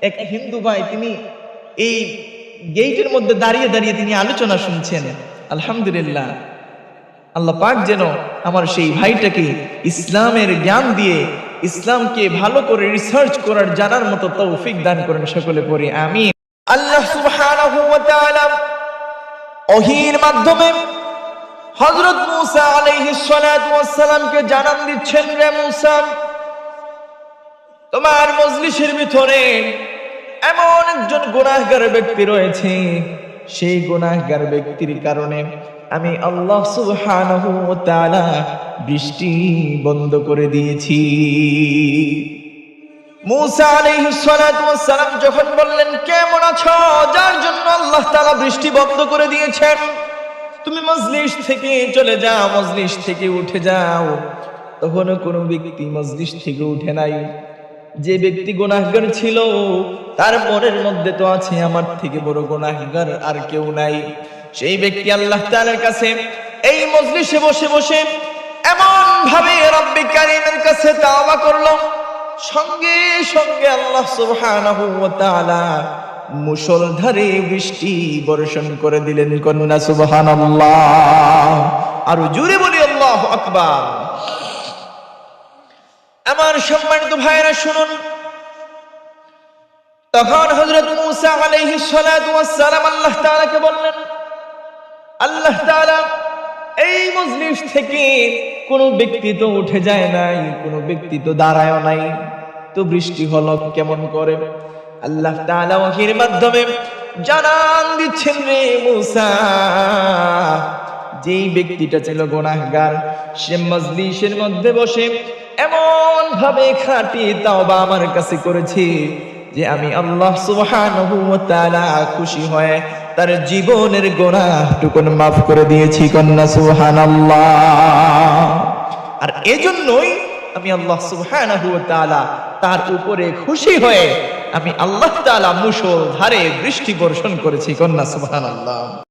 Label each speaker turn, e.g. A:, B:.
A: এক হিন্দু ভাই, তিনি এই গেইটের মধ্যে দাঁড়িয়ে দাঁড়িয়ে তিনি আলোচনা শুনছেন। আলহামদুলিল্লাহ। আল্লাহ পাক যেন আমার সেই ভাইটাকে ইসলামের জ্ঞান দিয়ে ইসলামকে ভালো করে রিসার্চ করার জানার মতো তৌফিক দান করেন সকলে পড়ি আমি আল্লাহ সুবহানাহু ওয়া তাআলা ওহীর মাধ্যমে হযরত মূসা আলাইহিস সালাতু ওয়াস সালামকে জানান দিচ্ছেন রে মূসা। তোমার মজলিসের ভিতরে এমন একজন গুনাহগার ব্যক্তি রয়েছে। সেই গুনাহগার ব্যক্তির কারণে আমি আল্লাহ সুবহানাহু ওয়া তাআলা বৃষ্টি বন্ধ করে দিয়েছি। মুসা আলাইহিস সালাতু ওয়াস সালাম যখন বললেন, কেমন আছো? যার জন্য আল্লাহ তাআলা বৃষ্টি বন্ধ করে দিয়েছেন। তুমি মজলিস থেকে চলে যাও, মজলিস থেকে উঠে যাও। তখনও কোনো ব্যক্তি মজলিস থেকে উঠে নাই। যে ব্যক্তি গুনাহগার ছিল, তার মনের মধ্যে তো আছে আমার থেকে বড় গুনাহগার আর কেউ নাই। সেই ব্যক্তি আল্লাহ তাআলার কাছে এই মজলিসে বসে বসে এমন ভাবে রব্বি কারীমের কাছে তাওবা করল। সঙ্গে সঙ্গে আল্লাহ সুবহানাহু ওয়া তাআলা মুষলধারে বৃষ্টি বর্ষণ করে দিলেন। কন্যা সুবহানাল্লাহ। আর জোরে বলি, আল্লাহু আকবার। আমার সম্মানিত ভাইরা শুনুন। তখন হযরত মূসা ওয়াস সালাম আল্লাহ তাআলাকে বললেন, আল্লাহ তাআলা, এই মজলিস থেকে কোন ব্যক্তি তো উঠে যায় নাই, কোন ব্যক্তি তো দাঁড়ায় নাই। তো বৃষ্টি হলো কেমন করে? আল্লাহ তাআলা ওহীর মাধ্যমে জানান দিচ্ছেন রে মুসা, যেই ব্যক্তিটা ছিল গুনাহগার, সে মজলিসের মধ্যে বসে এমন ভাবে খাটি তাওবা আমার কাছে করেছে যে আমি আল্লাহ সুবহানাহু ওয়া তাআলা খুশি হয়ে তার জীবনের গোনাহটুকুন মাফ করে দিয়েছি কন্যা সুবহানাল্লাহ। আর এজন্যই আমি আল্লাহ সুবহানাহু ওয়া তাআলা তার উপরে খুশি হয়ে আমি আল্লাহ তাআলা মুষল ধারে বৃষ্টি বর্ষণ করেছি কন্যা সুবহানাল্লাহ।